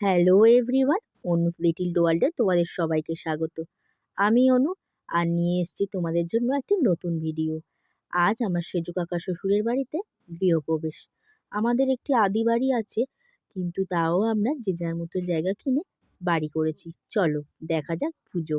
Hello everyone অনুস little ওয়ার্ল্ডে তোমাদের সবাইকে স্বাগত। আমি অনু, আর নিয়ে এসেছি তোমাদের জন্য একটি নতুন ভিডিও আজ আমার সেজু কাকা শ্বশুরের বাড়িতে গৃহপ্রবেশ। আমাদের একটি আদি বাড়ি আছে, কিন্তু তাও আমরা যে যার মতো জায়গা কিনে বাড়ি করেছি। চলো, দেখা যাক পুজো।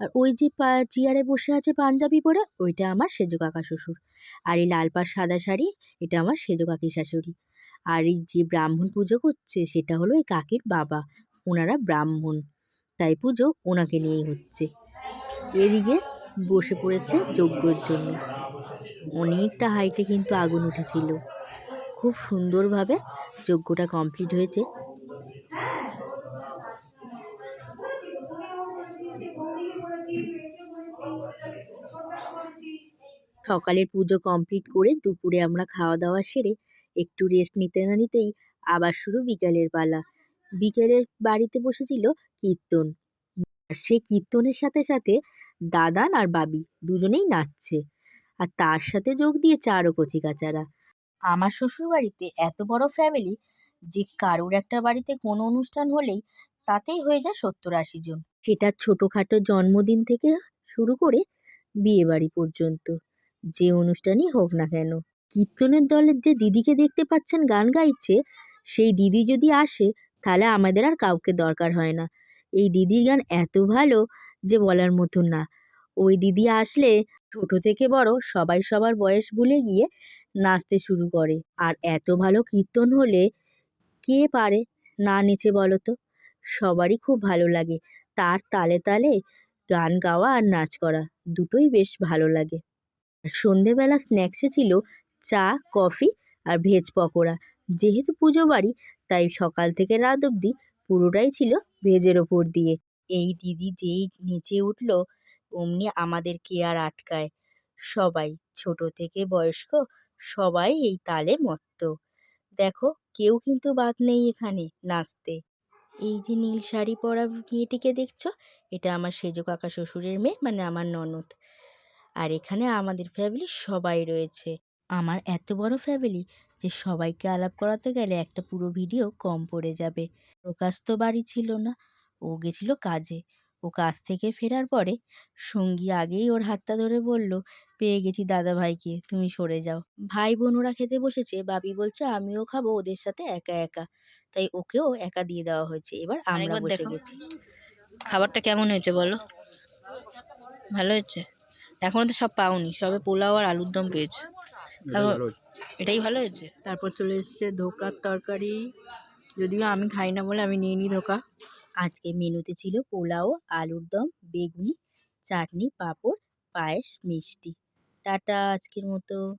আর ওই যে চেয়ারে বসে আছে পাঞ্জাবি পরে, ওইটা আমার সেজো কাকা শ্বশুর। আর এই লাল পাড় সাদা শাড়ি, এটা আমার সেজো কাকি শাশুড়ি। আর এই যে ব্রাহ্মণ পুজো করছে, সেটা হলো এই কাকির বাবা। ওনারা ব্রাহ্মণ, তাই পুজো ওনাকে নিয়েই হচ্ছে। এদিকে বসে পড়েছে যজ্ঞর জন্য। অনেকটা হাইটে কিন্তু আগুন উঠেছিল। খুব সুন্দরভাবে যজ্ঞটা কমপ্লিট হয়েছে। সকালের পুজো কমপ্লিট করে দুপুরে আমরা খাওয়া দাওয়া সেরে একটু রেস্ট নিতে না নিতেই আবার শুরু বিকালের পালা। বিকেলে বাড়িতে বসেছিল কীর্তন। আর সেই কীর্তনের সাথে সাথে দাদান আর বাবি দুজনেই নাচছে। আর তার সাথে যোগ দিয়েছে আরও কচিকাচারা। আমার শ্বশুর বাড়িতে এত বড় ফ্যামিলি যে কারোর একটা বাড়িতে কোনো অনুষ্ঠান হলেই তাতেই হয়ে যায় সত্তর আশি জন। সেটা ছোটোখাটো জন্মদিন থেকে শুরু করে বিয়ে বাড়ি পর্যন্ত। যে অনুষ্ঠানই হোক না কেন। কীর্তনের দলের যে দিদিকে দেখতে পাচ্ছেন গান গাইছে, সেই দিদি যদি আসে, তাহলে আমাদের আর কাউকে দরকার হয় না। এই দিদির গান এত ভালো যে বলার মতো না। ওই দিদি আসলে ছোট থেকে বড়, সবাই সবার বয়স ভুলে গিয়ে নাচতে শুরু করে। আর এত ভালো কীর্তন হলে কে পারে? না নেচে বলো তো। সবারই খুব ভালো লাগে। তার তালে তালে গান গাওয়া আর নাচ করা। দুটোই বেশ ভালো লাগে। আর সন্ধেবেলা স্ন্যাক্সে ছিল চা কফি আর ভেজ পকোড়া। যেহেতু পুজো বাড়ি, তাই সকাল থেকে রাত অবধি পুরোটাই ছিল ভেজের ওপর দিয়ে। এই দিদি যেই নেচে উঠল, অমনি আমাদের কে আর আটকায়। সবাই ছোট থেকে বয়স্ক, সবাই এই তালে মত্ত। দেখো, কেউ কিন্তু বাদ নেই এখানে নাচতে। এই যে নীল শাড়ি পরা মেয়েটিকে দেখছ? এটা আমার সেজো কাকা শ্বশুরের মেয়ে মানে আমার ননদ। আর এখানে আমাদের ফ্যামিলির সবাই রয়েছে। আমার এত বড় ফ্যামিলি যে সবাইকে আলাপ করাতে গেলে একটা পুরো ভিডিও কম পড়ে যাবে। প্রকাশ তো বাড়ি ছিল না, ও গেছিল কাজে। ও কাজ থেকে ফেরার পরে সঙ্গী আগেই ওর হাতটা ধরে বলল, পেয়ে গেছি দাদা ভাইকে, তুমি সরে যাও। ভাই বোন ওরা খেতে বসেছে, বাবি বলছে, আমিও খাব, ওদের সাথে একা একা। তাই ওকেও একা দিয়ে দেওয়া হয়েছে। এবার আমরা বসে গেছি। খাবারটা কেমন হয়েছে বলো? ভালো হয়েছে? এখনও তো সব পাওনি সবে পোলাও আর আলুর দম পেয়েছে। তারপর এটাই ভালো হয়েছে? তারপর চলে এসছে ধোকার তরকারি। যদিও আমি খাই না বলে আমি নিয়ে নিই ধোকা। আজকে মেনুতে ছিল পোলাও আলুর দম বেগুনি চাটনি পাঁপড় পায়েস মিষ্টি। টাটা আজকের মতো।